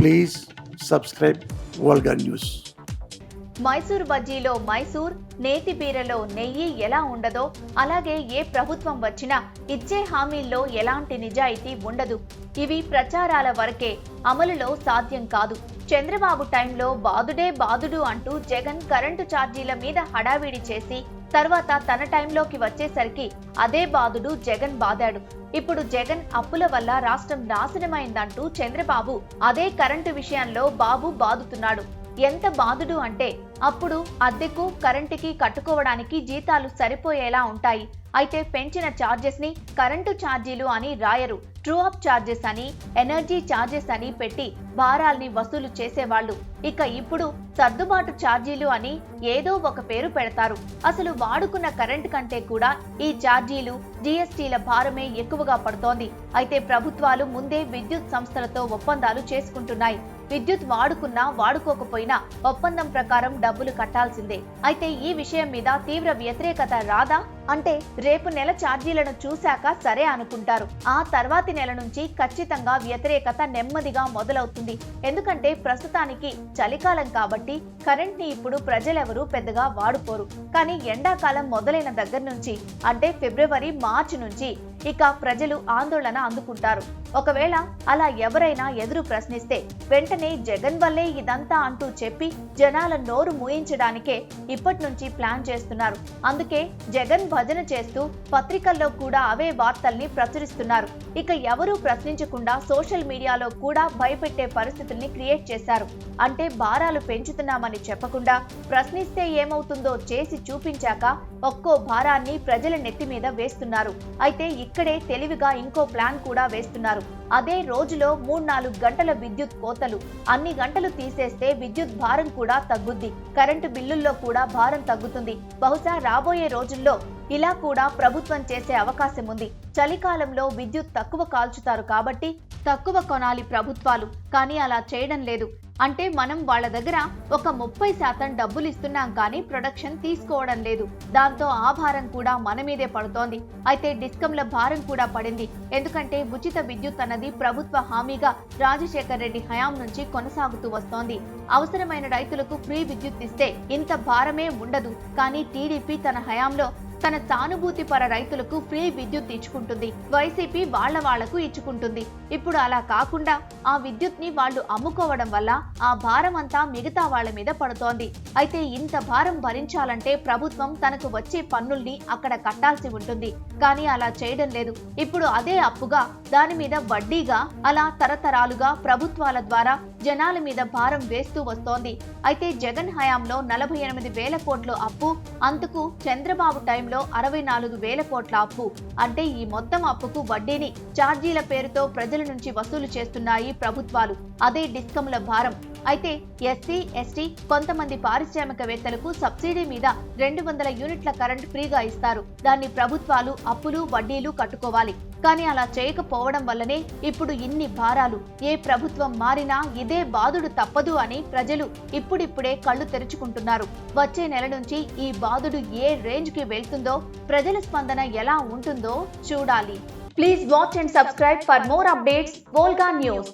Please subscribe Volga news Mysore బజ్జీలో Mysore నేతి బీరలో నెయ్యి ఎలా ఉండదో అలాగే ఏ ప్రభుత్వం వచ్చినా ఇచ్చే హామీల్లో ఎలాంటి నిజాయితీ ఉండదు. ఇవి ప్రచారాల వరకే అమలులో సాధ్యం కాదు. చంద్రబాబు టైంలో బాదుడే బాదుడు అంటూ జగన్ కరెంటు ఛార్జీల మీద హడావిడి చేసి తర్వాత తన టైంలోకి వచ్చేసరికి అదే బాదుడు జగన్ బాదాడు. ఇప్పుడు జగన్ అప్పుల వల్ల రాష్ట్రం నాశనమైందంటూ చంద్రబాబు అదే కరెంటు విషయంలో బాబు బాదుతున్నాడు. ఎంత బాధుడు అంటే అప్పుడు అద్దెకు కరెంటుకి కట్టుకోవడానికి జీతాలు సరిపోయేలా ఉంటాయి. అయితే పెంచిన ఛార్జెస్ని కరెంటు ఛార్జీలు అని రాయరు. ట్రూ అప్ ఛార్జెస్ అని ఎనర్జీ ఛార్జెస్ అని పెట్టి భారాల్ని వసూలు చేసేవాళ్ళు. ఇక ఇప్పుడు సర్దుబాటు ఛార్జీలు అని ఏదో ఒక పేరు పెడతారు. అసలు వాడుకున్న కరెంట్ కంటే కూడా ఈ ఛార్జీలు జీఎస్టీల భారమే ఎక్కువగా పడుతోంది. అయితే ప్రభుత్వాలు ముందే విద్యుత్ సంస్థలతో ఒప్పందాలు చేసుకుంటున్నాయి. విద్యుత్ వాడుకున్నా వాడుకోకపోయినా ఒప్పందం ప్రకారం డబ్బులు కట్టాల్సిందే. అయితే ఈ విషయం మీద తీవ్ర వ్యతిరేకత రాదా? అంటే రేపు నెల ఛార్జీలను చూశాక సరే అనుకుంటారు. ఆ తర్వాతి నెల నుంచి ఖచ్చితంగా వ్యతిరేకత నెమ్మదిగా మొదలవుతుంది. ఎందుకంటే ప్రస్తుతానికి చలికాలం కాబట్టి కరెంట్ని ఇప్పుడు ప్రజలెవరూ పెద్దగా వాడుకోరు. కానీ ఎండాకాలం మొదలైన దగ్గర నుంచి అంటే ఫిబ్రవరి మార్చి నుంచి ఇక ప్రజలు ఆందోళన అందుకుంటారు. ఒకవేళ అలా ఎవరైనా ఎదురు ప్రశ్నిస్తే వెంటనే జగన్ వల్లే ఇదంతా అంటూ చెప్పి జనాల నోరు మూయించడానికే ఇప్పటి నుంచి ప్లాన్ చేస్తున్నారు. అందుకే జగన్ భజన చేస్తూ పత్రికల్లో కూడా అవే వార్తల్ని ప్రచురిస్తున్నారు. ఇక ఎవరూ ప్రశ్నించకుండా సోషల్ మీడియాలో కూడా భయపెట్టే పరిస్థితుల్ని క్రియేట్ చేశారు. అంటే భారాలు పెంచుతున్నామని చెప్పకుండా ప్రశ్నిస్తే ఏమవుతుందో చేసి చూపించాక ఒక్కో భారాన్ని ప్రజల నెత్తి మీద వేస్తున్నారు. అయితే ఇక్కడే తెలివిగా ఇంకో ప్లాన్ కూడా వేస్తున్నారు. అదే రోజులో మూడు నాలుగు గంటల విద్యుత్ కోతలు. అన్ని గంటలు తీసేస్తే విద్యుత్ భారం కూడా తగ్గుద్ది. కరెంటు బిల్లుల్లో కూడా భారం తగ్గుతుంది. బహుశా రాబోయే రోజుల్లో ఇలా కూడా ప్రభుత్వం చేసే అవకాశం ఉంది. చలికాలంలో విద్యుత్ తక్కువ కాల్చుతారు కాబట్టి తక్కువ కొనాలి ప్రభుత్వాలు. కానీ అలా చేయడం లేదు. అంటే మనం వాళ్ళ దగ్గర ఒక ముప్పై శాతం డబ్బులు ఇస్తున్నాం కానీ ప్రొడక్షన్ తీసుకోవడం లేదు. దాంతో ఆ భారం కూడా మన మీదే పడుతోంది. అయితే డిస్కంల భారం కూడా పడింది. ఎందుకంటే ఉచిత విద్యుత్ అన్నది ప్రభుత్వ హామీగా రాజశేఖర్ రెడ్డి హయాం నుంచి కొనసాగుతూ వస్తోంది. అవసరమైన రైతులకు ఫ్రీ విద్యుత్ ఇస్తే ఇంత భారమే ఉండదు. కానీ టీడీపీ తన హయాంలో తన సానుభూతి పర రైతులకు ఫ్రీ విద్యుత్ ఇచ్చుకుంటుంది. వైసీపీ వాళ్ళ వాళ్ళకు ఇచ్చుకుంటుంది. ఇప్పుడు అలా కాకుండా ఆ విద్యుత్ని వాళ్ళు అమ్ముకోవడం వల్ల ఆ భారం అంతా మిగతా వాళ్ళ మీద పడుతోంది. అయితే ఇంత భారం భరించాలంటే ప్రభుత్వం తనకు వచ్చే పన్నుల్ని అక్కడ కట్టాల్సి ఉంటుంది. కానీ అలా చేయడం లేదు. ఇప్పుడు అదే అప్పుగా దాని మీద వడ్డీగా అలా తరతరాలుగా ప్రభుత్వాల ద్వారా జనాల మీద భారం వేస్తూ వస్తోంది. అయితే జగన్ హయాంలో నలభై ఎనిమిది వేల కోట్లు అప్పు అంతకు చంద్రబాబు టైం టైంలో అరవై నాలుగు వేల కోట్ల అప్పు. అంటే ఈ మొత్తం అప్పుకు వడ్డీని ఛార్జీల పేరుతో ప్రజల నుంచి వసూలు చేస్తున్నాయి ప్రభుత్వాలు. అదే డిస్కంల భారం. అయితే ఎస్సీ ఎస్టీ కొంతమంది పారిశ్రామికవేత్తలకు సబ్సిడీ మీద రెండు వందల యూనిట్ల కరెంట్ ఫ్రీగా ఇస్తారు. దాన్ని ప్రభుత్వాలు అప్పులు వడ్డీలు కట్టుకోవాలి. కానీ అలా చేయకపోవడం వల్లనే ఇప్పుడు ఇన్ని భారాలు. ఏ ప్రభుత్వం మారినా ఇదే బాధుడు తప్పదు అని ప్రజలు ఇప్పుడిప్పుడే కళ్ళు తెరుచుకుంటున్నారు. వచ్చే నెల నుంచి ఈ బాధుడు ఏ రేంజ్కి వెళ్తుందో ప్రజల స్పందన ఎలా ఉంటుందో చూడాలి. Please watch and subscribe for more updates Volga news.